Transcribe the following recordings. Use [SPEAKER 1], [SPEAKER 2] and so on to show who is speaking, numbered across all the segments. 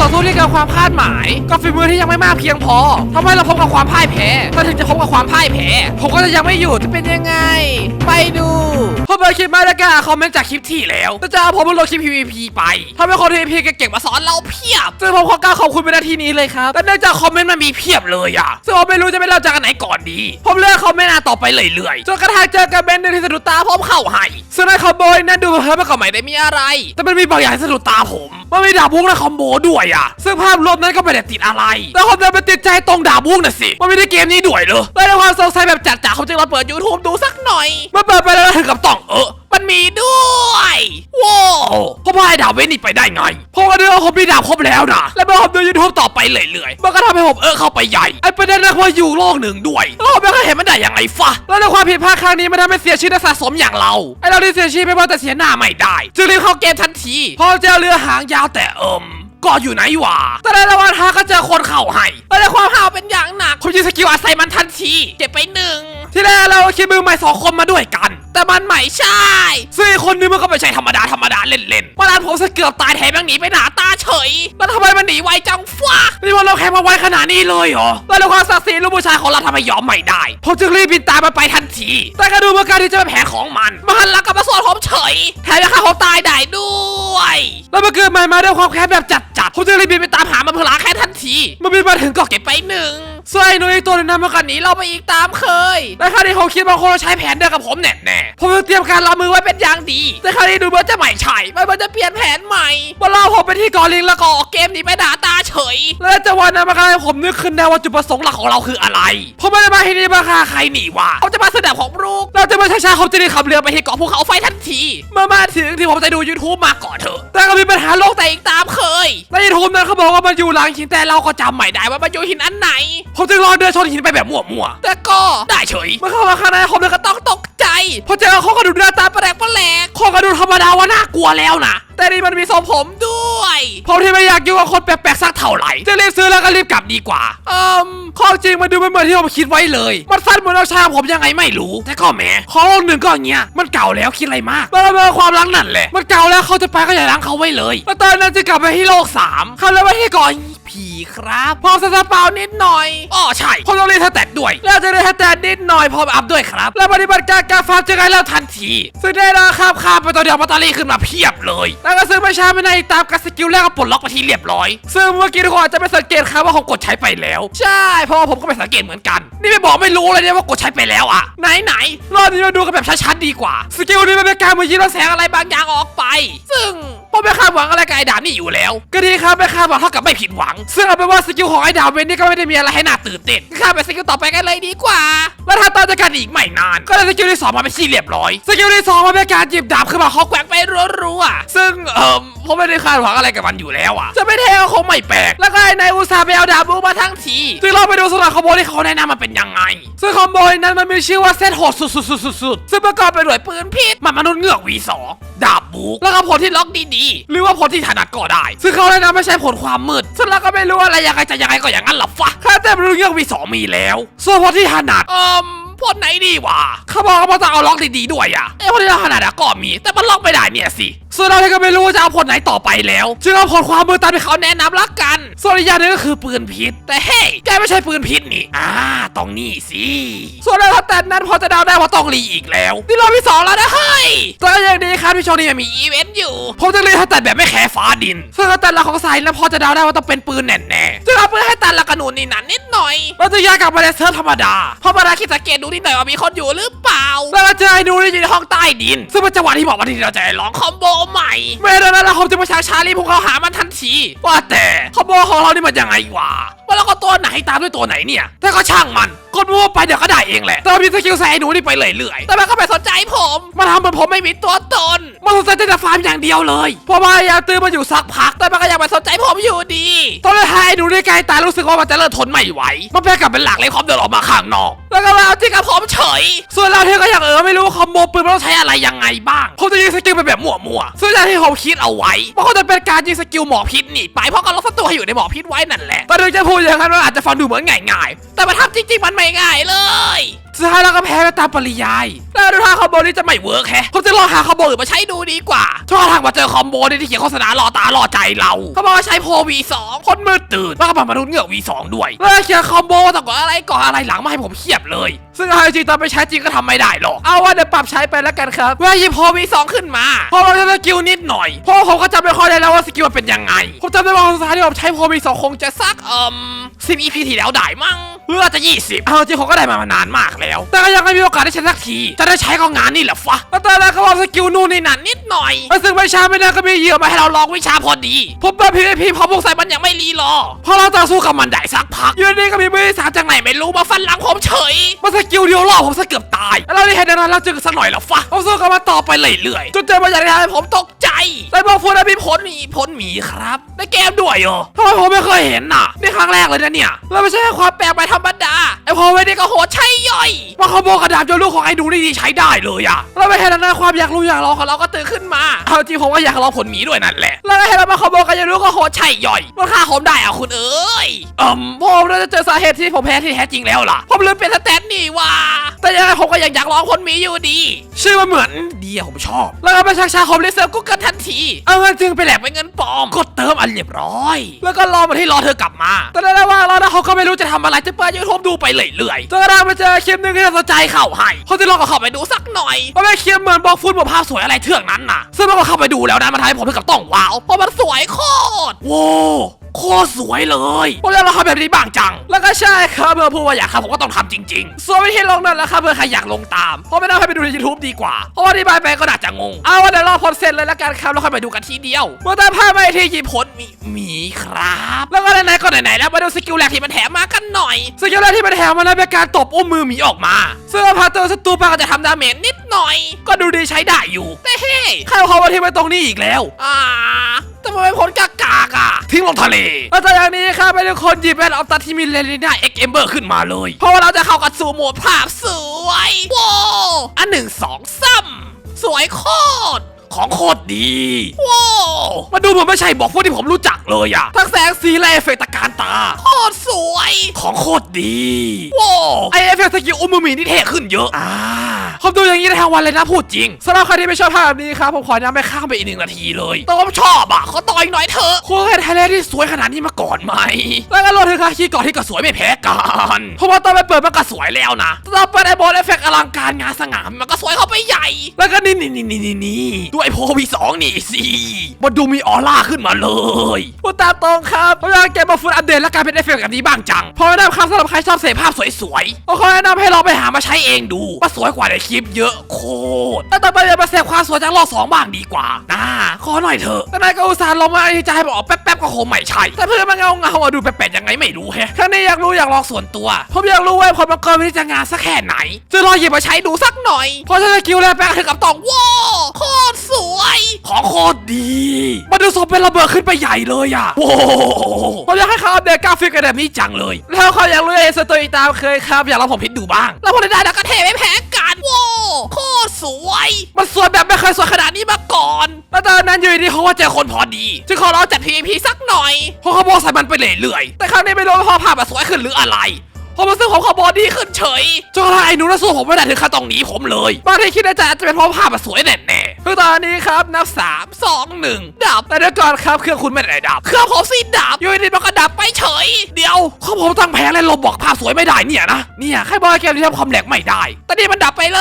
[SPEAKER 1] ต่อสู้ที่เกินความคาดหมาย กับฝีมือที่ยังไม่มากเพียงพอทำให้เราพบกับความพ่ายแพ้แต่ถึงจะพบกับความพ่ายแพ้ผมก็จะยังไม่หยุดจะเป็นยังไง ไปดูผมเปิดคลิปมาแล้วก็คอมเมนต์จากคลิปที่แล้วแต่จะเอาผมมาลงคลิป PVP ไปทำให้คน PVP เก่งๆมาสอนเราเพียบซึ่งผมขอกล่าวขอบคุณไปณที่นี้เลยครับแต่เนื่องจากคอมเมนต์มันมีเพียบเลยอะซึ่งผมไม่รู้จะไปเล่าจากไหนก่อนดี ผมเลือกคอมเมนต์อ่านต่อไปเรื่อยๆจนกระทั่งเจอกับเบนหนึ่งที่สะดุดตาผมเข้าให้ซึ่งในคอมโบนั้นดูเพิ่มมาก็ไม่ได้มีอะไร แต่มันมีบางอย่างสะดุดตาผม มันมีดาบวุ้งและคอมโบด้วยอะซึ่งภาพรวมนั้นก็ไม่ได้ติดอะไรแต่ผมเดินไปติดใจตรงดาบวุ้งน่ะสิ มันไม่ได้เกมนี้ด้วยเหรอและในความสงสัยแบบจัดจ้าเขาจึงมาเปิดยูทูบดูสักหน่อย เมื่อเปิดไปแล้วถึงกับต้องเออ มันมีด้วยว้าวผมพายดาบเวนี่ไปได้ไง เพราะว่าเดือนผมมีดาบครบแล้วนะ และเมื่อผมดูยูทูบต่อไปเรื่อยๆมันก็ทำให้ผมเออเข้าไปใหญ่ไอ้ประเด็นนักว่าอยู่โลกหนึ่งด้วยแล้วผมไม่เคยเห็นมันได้ยังไงฟะแล้วในความผิดพลาดครั้งนี้มันทำให้เสียชีวิตและสะสมอย่างเราไอ้เราที่เสียชีวิตไม่ว่าแต่เสียหน้าไม่ได้จึงรีบเข้าเกมทันทีพอเจอเรือหางยาวแต่เอิมก็อยู่ไหนวะ แต่ในระหว่างทางก็เจอคนเข้าให้แต่ในความห่าวเป็นอย่างหนักผมยิงสกิลอาศัยมันทันทีเก็บไปหนึ่ง ที่แรกเราคิดมือใหม่สองคนมาด้วยกัน แต่มันไม่ใช่ซึ่งอีคนนึงมันก็ไม่ใช่ธรรมดาธรรมดาเล่นๆมาลานผมสะเกือบตายแถมยังหนีไปหนาตาเฉย แล้วทำไมมันหนีไวจังฟ้านี่มันเราแข่งมาไวขนาดนี้เลยเหรอแล้วความศักดิ์ศรีลูกผู้ชายของเราทำไมยอมไม่ได้ผมจึงรีบบินตามมันไปทันที แต่ก็ดูเหมือนการที่จะเป็นแผนของมันมันหันหลังกลับมาสวนผมเฉยแถมยังฆ่าผมตายได้ด้วยแล้วมันเกิดใหม่มาด้วยความแค้นแบบจัดๆผมจึงรีบบินไปตามหามันเพื่อล้างแค้นทันทีมันบินมาถึงก็เก็บไปหนึ่ง ส่วนไอ้หนุ่ยอีกตัวหนึงนั้นมันก็หนีเราไปอีกตามเคยและคราวนี้ผมคิดว่าคงจะใช้แผนเดียวกับผมแน่ๆผมจะเตรียมการรับมือไว้เป็นอย่างดี แต่คราวนี้ดูเหมือนจะไม่ใช่มันมันจะเปลี่ยนแผนใหม่มาล่อผมไปที่เกอลิงแล้วก็ออกเกมหนีไปด่าตาเฉย และจังหวะนั้นมันก็ให้ผมนึกขึ้นได้ว่าจุดประสงค์หลักของเราคืออะไรผมไม่ได้มาที่นี่มาฆ่าใครหนีวะเขาจะมาแสดงของลูกเราจะมาช้าๆเขาจะได้ขับเรือไปที่เกาะภูเขาไฟทันที เมื่อมาถึงที่ผมจะดู YouTube มาก่อนเถอะแต่ก็มีปัญหาโลกแต่อีกตามเคยใน YouTube นั้นเขาบอกว่ามันอยู่หลังหินแต่เราก็จำไม่ได้ว่ามันอยู่หินอันไหนผมจึงลองเดินชนหินไปแบบมั่วๆแต่ก็ได้เฉยเมื่อเข้ามาข้างในผมเลยก็ต้องตกใจเพราะเจอโครงกระดูกหน้าตาแปลกประหลกโครงกระดูกธรรมดาว่าน่ากลัวแล้วนะแต่นี่มันมีทรงผมด้วยผมที่ไม่อยากอยู่กับคนแปลกๆสักเท่าไหร่จะรีบซื้อแล้วก็รีบกลับดีกว่าเอิมของจริงมันดูไม่เหมือนที่ผมคิดไว้เลย มันสั้นเหมือนเอาชาผมยังไงไม่รู้แต่ก็แหมของลงหนึ่งก็อย่างเงี้ยมันเก่าแล้วคิดอะไรมากแล้วเมื่อความรักนั่นแหละมันเก่าแล้วเขาจะไปก็อย่าล้างเขาไว้เลยแล้วตอนนั้นจะกลับไปที่โลกสามเขาเลยไปที่เก่อนผี ครับพอสตาร์เปานิดหน่อยอ๋อใช่ผมต้องเรียนสแตทด้วย แล้วจะเรียนสแตทนิดหน่อยพร้อมอัพด้วยครับ แล้วปฏิบัติการการฟาร์มจะไงแล้วทันทีซึ่งได้แล้วครับข้ามไปตัวเดียวมาตาลีขึ้นมาเพียบเลย แล้วก็ซึ่งไม่ช้าไม่นานตามการสกิลแรกก็ปลดล็อกไปที่เรียบร้อย ซึ่งเมื่อกี้ทุกคนอาจจะไม่สังเกตครับว่าผมกดใช้ไปแล้ว ใช่เพราะว่าผมก็ไม่สังเกตเหมือนกัน นี่ไม่บอกไม่รู้เลยเนี่ยว่ากดใช้ไปแล้วอะไหนไหนๆรอบนี้มาดูกันแบบชัดๆดีกว่าสกิลนี้มันเป็นการมือยิงแล้วแสงอะไรบางอย่างออกไป ซึ่ง ผมไม่คาดหวังอะไรกับไอ้ดาบนี่อยู่แล้ว ก็ดีครับไม่คาดหวังเท่ากับไม่ผิดหวัง ซึ่งเอาเป็นว่าสกิลของไอ้ดาบเวนนี่ก็ไม่ได้มีอะไรให้น่าตื่นเต้นข้ามไปสกิลต่อไปกันเลยดีกว่า แล้วถ้าต่อจากกันอีกไม่นาน ก็ได้สกิลที่สองมาเป็นที่เรียบร้อย สกิลที่สองมาเป็นการหยิบดาบขึ้นมาเคาะแกว่งไปรัวๆซึ่งเอ่อผมไม่ได้คาดหวังอะไรกับมันอยู่แล้วอะ จะไม่เทก็คงไม่แปลก แล้วก็ไอ้นายอุตส่าห์ไปเอาดาบบูมาทั้งทีซึ่งเราไปดูสลับคอมโบที่เขาแนะนำมันเป็นยังไง ซึ่งคอมโบนั้นมันมีชื่อว่าเซตโหดสุดๆๆๆซึ่งประกอบไปด้วยปืนพิษมันมนุษย์เงือก V2 ดาบบุก แล้วก็ผลที่ล็อกดีๆ หรือว่าผลที่ถนัดก็ได้ ซึ่งเขาแนะนำไม่ใช่ผลความมืดซึ่งเราก็ไม่รู้อะไรยังไงจะยังไงก็อย่างนั้นหรอฟะแค่แต่มนุษย์เงือก V2 มีแล้ว ส่วนผลที่ถนัดเอ่มผลไหนดีวะเขาบอกว่าต้องเอาล็อกดีๆด้วยอะไอ้ผลที่ถนัดอะก็มี แต่มันล็อกไม่ได้เนี่ยสิ ส่วนเราก็ไม่รู้ว่าจะเอาผลไหนต่อไปแล้ว จึงเอาผลความมือตามที่เขาแนะนำละกัน ส่วนอีกอย่างนึงก็คือปืนพิษ แต่เฮ้ยแกไม่ใช่ปืนพิษนี่ อ่าต้องนี่สิ ส่วนในสแตนนั้นพอจะเดาได้ว่าต้องรีอีกแล้ว นี่รอบที่สองแล้วนะเฮ้ยแต่ก็ยังดีครับที่ช่วงนี้ยังมีอีเวนต์อยู่ ผมจะเรียนสแตนแบบไม่แคร์ฟ้าดิน ส่วนแตนหลักของสายนั้นพอจะเดาได้ว่าต้องเป็นปืนแน่ๆจะเอาปืนให้ตันละกระหนูนนี่นั่นนิดหน่อยเราจะย้ายกลับมาในเซิร์ฟธรรมดา เพราะมาได้คิดสังเกตดูนิดหน่อยว่ามีคนอยู่หรือเปล่า แล้วเราจอไอ้หนูที่อยู่ในห้องใต้ดิน ซึ่งเป็นจังหวะที่บอกว่าที่เราจะลองคอมโบใหม่ไม่ได้แล้วผมจะมาช้าชาลีพวกเขาหามันทันที ว่าแต่ขบวนของเรานี่มันยังไงวะว่าแล้วก็ตัวไหนตามด้วยตัวไหนเนี่ยแต่ก็ช่างมัน กดมั่วไปเดี๋ยวก็ได้เองแหละ แต่เรามีสกิลใส่ไอ้หนูนี่ไปเรื่อยๆแต่มันก็ไม่สนใจผมมันทำเหมือนผมไม่มีตัวตน มันสนใจแต่ฟาร์มอย่างเดียวเลยเพราะว่าพยายามตื้อมาอยู่สักพัก แต่มันก็ยังไม่สนใจผมอยู่ดีตอนแรกให้ไอ้หนูนี่ใกล้ตายรู้สึกว่ามันจะเริ่มทนไม่ไหว มันแปลกลับเป็นหลักเลยคอมเดินออกมาข้างนอก แล้วก็มาเอาที่กับผมเฉย ส่วนเราที่ก็ยังเออไม่รู้ว่าคอมโบปืนมันต้องใช้อะไรยังไงบ้างผมจะยิงสกิลไปแบบมั่วๆซึ่งอย่างที่ผมคิดเอาไว้มันก็จะเป็นการยิงสกิลหมอพิษหนีไปเพราะก็ล็อกศัตรูให้อยู่ในหมอพิษไว้นั่นแหละแต่ถึงจะพูดอย่างนั้นมันอาจจะฟังดูเหมือนง่ายๆ แต่มาทำจริงๆมันไม่ง่ายเลยสุดท้ายเราก็แพ้ไปตามปริยาย แล้วดูท่าคอมโบนี้จะไม่เวิร์กแฮะผมจะลองหาคอมโบอื่นมาใช้ดูดีกว่าถ้าทางมาเจอคอมโบนี้ที่เขียนโฆษณาล่อตาล่อใจเราเขาบอกว่าใช้โพ V2 คนมืดตื่นแล้วก็ปรับมนุษย์เงือก V2 ด้วยแล้วเขียนคอมโบต่างกว่าอะไรก่อนอะไรหลังมาให้ผมเทียบเลย ซึ่งเอาจริงๆตอนไปใช้จริงก็ทำไม่ได้หรอกเอาว่าเดี๋ยวปรับใช้ไปแล้วกันครับเมื่อหยิบโพ V2 ขึ้นมาพอเราจะสกิลนิดหน่อยเพราะผมก็จำไม่ค่อยได้แล้วว่าสกิลมันเป็นยังไงผมจำได้ว่าสุดท้ายที่ผมใช้โพ V2 คงจะสักเอ่ม10 EP ที่แล้วได้มั้ง เพื่อจะ20 เอาจริงผมก็ได้มามานานมากแล้ว แต่ก็ยังไม่มีโอกาสได้ใช้สักที จะได้ใช้ก็งานนี่แหละฟะแล้วตอนแรกสกิลนู่นนี่นั่นนิดหน่อยซึ่งไม่ช้าไม่นานก็มีเหยื่อมาให้เราลองวิชาพอดีผมเปิด PVP พอพวกใส่มันยังไม่รีรอพอเราต่อสู้กับมันได้สักพักยู่ดีๆก็มีมือสาจากไหนไม่รู้มาฟันหลังผมเฉยมาสกิลเดียวล่อผมซะเกือบตายแล้วเราได้เห็นนั้นเราจึงสักหน่อยละฟะผมสู้กับมันต่อไปเรื่อยๆจนเจอมาอย่างที่ทำให้ผมตกใจได้บอกพูดนะมีผลมีผลหมีครับในเกมด้วยเหรอทำไมผมไม่เคยเห็นน่ะนี่ครั้งแรกเลยนะเนี่ยแล้วไม่ใช่ความแปลกไปธรรมดาไอ้พอเวนี่ก็โหดใช่ย่อยมาขโมยกระดาษจนลูกของไอ้ดูนี่ดีใช้ได้เลยอะแล้วไม่เห็นนะความอยากรู้อยากลองของเราก็ตื่นขึ้นมาเอาจริงผมก็อยากลองผลหมีด้วยนั่นแหละแล้วไม่เห็นเรามาขโมยกระดาษลูกก็โหดใช่ย่อยมันฆ่าผมได้อะคุณเอ้ยอืมผมน่าจะเจอสาเหตุที่ผมแพ้ที่แท้จริงแล้วล่ะผมลืมเป็นสแตนนี่ว่าแต่ยังไงผมก็ยังอยากลองผลหมีอยู่ดี ชื่อมันเหมือนดีอะผมชอบ แล้วก็ไปชักชาคอมเลเซอร์กูเกิลทันที เอาเงินจึงไปแหลกเป็นเงินปลอม กดเติมอันเรียบร้อย แล้วก็รอมาที่รอเธอกลับมา แต่ในระหว่างรอนะเขาก็ไม่รู้จะทำอะไรจะเปิดยูทูบดูไปเรื่อยๆจนกระทั่งมาเจอคลิปหนึงที่น่าสนใจเข้าให้เขาจะลองก็เข้าไปดูสักหน่อยว่าไม่คลิปเหมือนบอกฟุตบอลภาพสวยอะไรเทื่องนั้นน่ะซึ่งมันก็เข้าไปดูแล้วนะมันทำให้ผมถึงกับต้องว้าวเพราะมันสวยโคตรโว้ โคตรสวยเลยผมอยากลองทำแบบนี้บ้างจัง แล้วก็ใช่ครับเพื่อพูดว่าอยากทำผมก็ต้องทำจริงๆ ส่วนวิธีลงนั่นแหละครับเพื่อใครอยากลงตามเพราะไม่น่าให้ไปดูใน YouTube ดีกว่า เพราะว่าอธิบายไปก็น่าจะงง เอาว่าเดี๋ยวรอผลเสร็จเลยละกันครับแล้วค่อยไปดูกันทีเดียว เมื่อตาภาพมาอีกที่หยิบผลมีหมีครับ แล้วก็ไหนๆก็ไหนๆแล้วมาดูสกิลแรกที่มันแถมมากันหน่อย สกิลแรกที่มันแถมมานั้นเป็นการตบอุ้มมือหมีออกมาซึ่งพาเตอร์ศัตรูปาก็จะทำดาเมจนิดหน่อย ก็ดูดีใช้ได้อยู่แต่เฮ้ใครเอาเขามาทิ้งไว้ตรงนี้อีกแล้วอ่าแต่มันเป็นผลกากากอะทิ้งลงทะเลแล้วจากอย่างนี้ครับเป็นคนหยิบแว่นออฟตาที่มีเลนส์หน้าเอ็กเอมเบอร์ขึ้นมาเลย เพราะว่าเราจะเข้ากับสู่โหมดภาพสวยว้าวอันหนึ่งสองซ้ำสวยโคตร ของโคตรดี ว้าวมาดูเหมือนไม่ใช่บอกพวกที่ผมรู้จักเลยอะทั้งแสงสีและเอฟเฟกต์ตะการตาโคตรสวย ของโคตรดี ว้าวไอเอฟเฟกต์สกิลอุมมือหมีนี่เท่ขึ้นเยอะอ่าผมดูอย่างนี้ได้ทั้งวันเลยนะพูดจริงสำหรับใครที่ไม่ชอบภาพแบบนี้ครับผมขอย้ำไปข้ามไปอีกหนึ่งนาทีเลยแต่ผมชอบอะขอต่ออีกหน่อยเถอะคุณเคยไทยแลนด์ที่สวยขนาดนี้มาก่อนไหมแล้วก็รถเธอคาคีก่อนที่ก็สวยไม่แพ้กันเพราะว่าตอนไปเปิดมันก็สวยแล้วนะตอนเปิดไอโบนเอฟเฟกต์อลังการงานสง่ามันก็สวยเข้าไปใหญ่ แล้วก็นี่นี่นี่นี่นี่ด้วยโพวีสองนี่สิมันดูมีออร่าขึ้นมาเลยพูดตามตรงครับผมอยากเก็บมาฟุตอัปเดตและกลายเป็นเอฟเฟกต์แบบนี้บ้างจังเพราะแนะนำครับสำหรับใครชอบเสพภาพสวยๆก็ขอแนะนำให้ลองไปหามาใช้เองดูว่าสวยกว่าในคลิปเยอะโคตรแล้วต่อไปจะมาเสพความสวยจากรอบสองบ้างดีกว่านะขอหน่อยเถอะแต่นายก็อุตส่าห์ลงมาที่จะให้บอกแป๊บ ๆก็คงไม่ใช่ แต่เพื่อนมันเงาเงาๆอะดูแปลกๆยังไงไม่รู้แฮะครั้งนี้อยากรู้อยากลองส่วนตัว ผมอยากรู้ว่าผลมังกรมันจะงานสักแค่ไหน จะลองหยิบมาใช้ดูสักหน่อยเพราะถ้าสกิลแรกแปลงถึงกับต้องว้าโคตรสวย ของโคตรดีมันดูสมเป็นระเบิดขึ้นไปใหญ่เลยอะโอ้โหผมอยากให้เขาอัปเดตกราฟิกกันแบบนี้จังเลย แล้วเขาอยากรู้เอสตัวอีกตามเคยครับ อยากลองผมพิดดูบ้าง แล้วพอได้แล้วก็เทไม่แพ้กันว้าโคตรสวย มันสวยแบบไม่เคยสวยขนาดนี้มาก่อน แล้วตอนนั้นอยู่ดีเขาว่าเจอคนพอดีจึงขอร้องจัด PVP สักหน่อยเพราะเขาบอกใส่มันไปเรื่อยๆแต่ครั้งนี้ไม่รู้ว่าพอภาพมันสวยขึ้นหรืออะไรผมรู้สึกผมขอบอดี้ขึ้นเฉยจนกระทั่งไอ้หนูน่นสู้ผมไม่ได้ถึงขั้นต้องหนีผมเลยบ้านทีคิดในใจอาจจะเป็นเพราะภาพมันสวยแน่ คือตอนนี้ครับนับสามสองหนึ่งดับแต่เดี๋ยวก่อนครับเครื่องคุณไม่ได้ดับ เครื่องผมสิดับอยู่ดีมันก็ดับไปเฉย เดี๋ยวเขาผมตั้งแผงเลยลมบอกภาพสวยไม่ได้เนี่ยนะเนี่ยใครบอกเกมนี้ทำความแหลกไม่ได้แต่นี่มันดับไปเล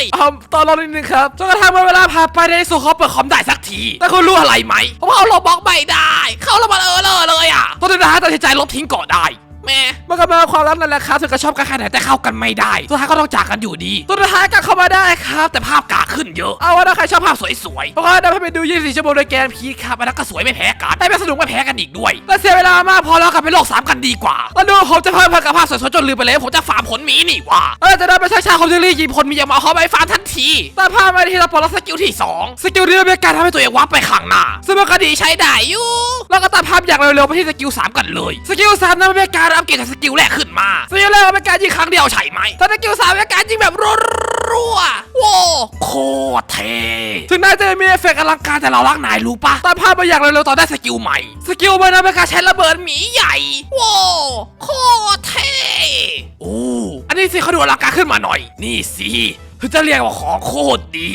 [SPEAKER 1] ยอืมตอนรอนิดนึงครับจนกระทั่งเวลาผ่านไปในสุดเขาเปิดคอมได้สักที แต่คุณรู้อะไรไหมผมเอาลมบอกไม่ได้ เข้าแล้วมันเออเลอเลยอะตอนนี้นะฮะตัดสินใจลบทิ้งก่อนได้ แม่มันก็มาความรักนั่นแหละครับถึงจะชอบกันแค่ไหนแต่เข้ากันไม่ได้สุดท้ายก็ต้องจากกันอยู่ดีสุดท้ายก็เข้ามาได้ครับ แต่ภาพกาขึ้นเยอะ เอาว่าถ้าใครชอบภาพสวยๆเพราะว่าได้ให้ไปดู 24 ชั่วโมงโดยแกนพีคครับอันนั้นก็สวยไม่แพ้กันได้ไปสนุกไม่แพ้กันอีกด้วยและเสียเวลามากพอแล้วกลับไปโลกสามกันดีกว่าแล้วดูผมจะเพิ่มพลังกับภาพสวยๆจนลืมไปเลยว่าผมจะฟาร์มผลหมีนี่หว่าเออจะได้ไปชักชาผมจะรีบหยิบผลหมีออกมาเอาเขาไปฟาร์มทันทีแต่ภาพมาที่เราปลดสกิลที่สองสกิลนี้เป็นการทำให้ตัวเองวับไปข้างหน้าซึ่งมันก็ดีใช้ได้อยู่แล้วก็ตัดภาพอย่างเร็วๆไปที่สกิล3กันเลย สกิล3นั้นเป็นการอัปเกรดจากสกิลแรกขึ้นมาสกิลแรกเป็นการยิงครั้งเดียวใช่ไหมถ้าสกิล3เป็นการยิงแบบรัวๆว้าวโคตรเท่ถึงนายจะมีเอฟเฟกต์อลังการแต่เรารักนายรู้ปะตัดภาพมาอย่างเร็วๆตอนได้สกิลใหม่ สกิลใหม่นั้นเป็นการใช้ระเบิดหมีใหญ่ว้าวโคตรเท่โอ้อันนี้สิเขาดูอลังการขึ้นมาหน่อย นี่สิคือจะเรียกว่าของโคตรดี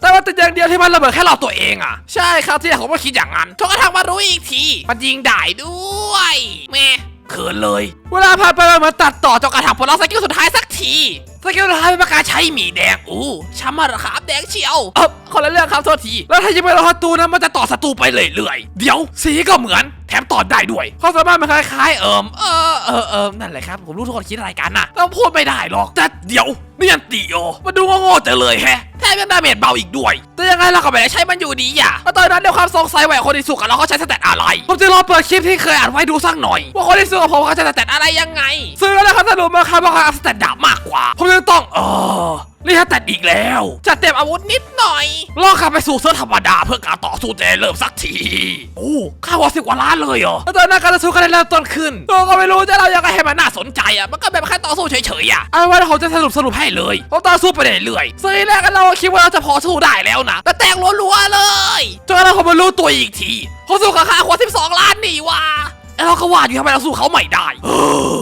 [SPEAKER 1] แต่ว่าแต่อย่างเดียวที่มันระเบิดแค่เราตัวเองอะ ใช่ครับที่แรกผมก็คิดอย่างนั้นจนกระทั่งมารู้อีกที มันยิงได้ด้วยแม่ เขินเลย เวลาผ่านไปมันตัดต่อจนกระทั่งผลลัพธ์สกิลสุดท้ายสักทีสกิลสุดท้ายเป็นประกาศใช้หมีแดงอู้ช้ำมาระครับแดงเชียวเออคนละเรื่องครับโทษที แล้วถ้ายิงไปโดนศัตรูนะมันจะต่อศัตรูไปเรื่อยๆ เดี๋ยวสีก็เหมือนแถมต่อได้ด้วยความสามารถมันคล้ายๆเอิมเออเออเออนั่นแหละครับ ผมรู้ทุกคนคิดอะไรกันนะเราพูดไม่ได้หรอก แต่เดี๋ยวนี่ยันติโอมาดูโง่ๆจังเลยแฮะแถมยังดาเมจเบาอีกด้วย แต่ยังไงเราก็ไม่ได้ใช้มันอยู่ดีอะแล้วตอนนั้นด้วยความสงสัยว่าคนที่สุกับเราเขาใช้สเตตอะไร ผมจะรอเปิดคลิปที่เคยอ่านไว้ดูสักหน่อย ว่าคนที่สุกับผมเขาใช้สเตตอะไรยังไง ซึ่งแล้วนะครับสรุปมาครับว่าเขาเอาสเตตดาบมากกว่าผมยังต้อง เออนี่ถ้าแต่อีกแล้ว จะเต็มอาวุธนิดหน่อยลองกลับไปสู่เสื้อธรรมดาเพื่อการต่อสู้จะได้เริ่มสักที โอ้ค่าวสิบกว่าล้านเลยเหรอแล้วตอนนั้นการต่อสู้ก็ได้เริ่มต้นขึ้นตัวก็ไม่รู้จะเรายังไงให้มันน่าสนใจอะ มันก็แบบแค่ต่อสู้เฉยๆอะเอาไว้ผมจะสรุปสรุปให้เลยผมต่อสู้ไปเรื่อยๆซึ่งทีแรกเราคิดว่าเราจะพอสู้ได้แล้วนะ แต่แตกรัวๆเลย จนกระทั่งผมมารู้ตัวอีกทีเขาสู้กับค่าหัว12ล้านนี่ว่ะ เราก็ว่าอยู่ทำไมเราสู้เขาไม่ได้เอ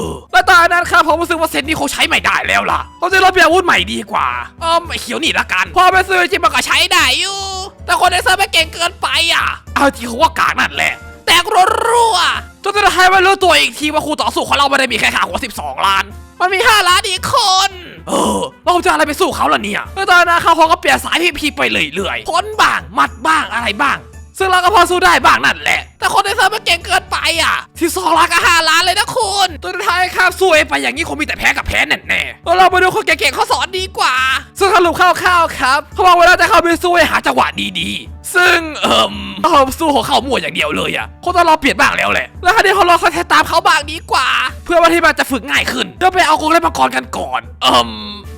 [SPEAKER 1] อแล้วตอนนั้นครับผมรู้สึกว่าเซตนี้คงใช้ไม่ได้แล้วล่ะผมจะลองเปลี่ยนอาวุธใหม่ดีกว่าเออไอ้เขียวนี่ละกัน พอไปซื้อจริงมันก็ใช้ได้อยู่ แต่คนในเซิร์ฟมันเก่งเกินไปอะ เอาจริงเขาว่ากากนั่นแหละ แตกรัวๆจนสุดท้ายมารู้ตัวอีกทีว่าคู่ต่อสู้ของเราไม่ได้มีแค่ขาหัว12 ล้าน มันมี 5 ล้านอีกคนเออเราจะอะไรไปสู้เขาล่ะเนี่ยแล้วตอนนั้นเขาเขาก็เปลี่ยนสายพีพีไปเรื่อยๆพ้นบ้างมัดบ้างอะไรบ้าง ซึ่งเราก็พอสู้ได้บ้างนั่นแหละ แต่คนในเซิร์ฟมันเก่งเกินไปอะ ที่สองล้านกับห้าล้านเลยนะคุณตัวท้ายครับสู้เองไปอย่างนี้คงมีแต่แพ้กับแพ้แน่แน่เราไปดูคนเก่งๆเขาสอนดีกว่า ซึ่งสรุปคร่าวๆครับเขาบอกเวลาจะเข้าไปสู้ให้หาจังหวะดีๆ ซึ่งเอ่มเราสู้ของเขามั่วอย่างเดียวเลยอะคงต้องรอเปลี่ยนบ้างแล้วแหละ แล้วคราวนี้เขาลองสเตตตามเขาบ้างดีกว่า เพื่อว่าที่มันจะฝึกง่ายขึ้นเดี๋ยวไปเอากรงเล่นมังกรกันก่อนเอ่ม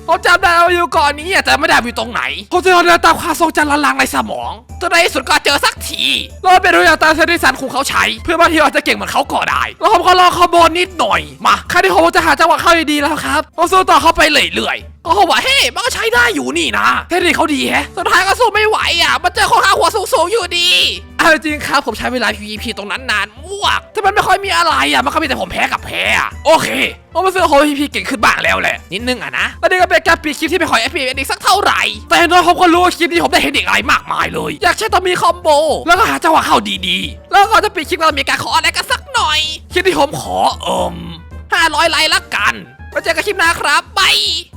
[SPEAKER 1] ผมจำได้ว่าอยู่ก่อนนี้อะแต่ไม่ได้อยู่ตรงไหนผมจะเดินตามความทรงจำลางๆในสมองจนในที่สุดก็เจอสักทีเราไปดูอย่างตามเซนิสันครูเขาใช้ เพื่อบางทีอาจจะเก่งเหมือนเขาก็ได้แล้วผมก็ลอคอมโบนิดหน่อยมาครั้งที่ผมจะหาจังหวะเข้าดีๆแล้วครับผมสู้ต่อเข้าไปเรื่อยๆก็เขาบอกเฮ้ยมันก็ใช้ได้อยู่นี่นะเทคนิคเขาดีแฮะสุดท้ายก็สู้ไม่ไหวอะมันเจอคนข้าหัวสูงๆอยู่ดี เอาจริงครับผมใช้เวลา PVP ตรงนั้นนานมากแต่มันไม่ค่อยมีอะไรอะมันก็มีแต่ผมแพ้กับแพ้อะโอเคผมมาซื้อโฮ PVP เก่งขึ้นบ้างแล้วแหละนิดนึงอะนะแล้วนี่ก็เป็นการปิดคลิปที่ไม่ค่อย FPS อีกสักเท่าไหร่ แต่อน้อยผมก็รู้คลิปนี้ผมได้เห็นอีกอะไรมากมายเลย อยากใช้ต้องมีคอมโบ แล้วก็หาจังหวะเข้าดีๆ แล้วก็จะปิดคลิปแล้วมีการขออะไรกันสักหน่อยคลิปที่ผมขอเอิ่ม500ไลค์ละกันไว้เจอกันคลิปหน้าครับบาย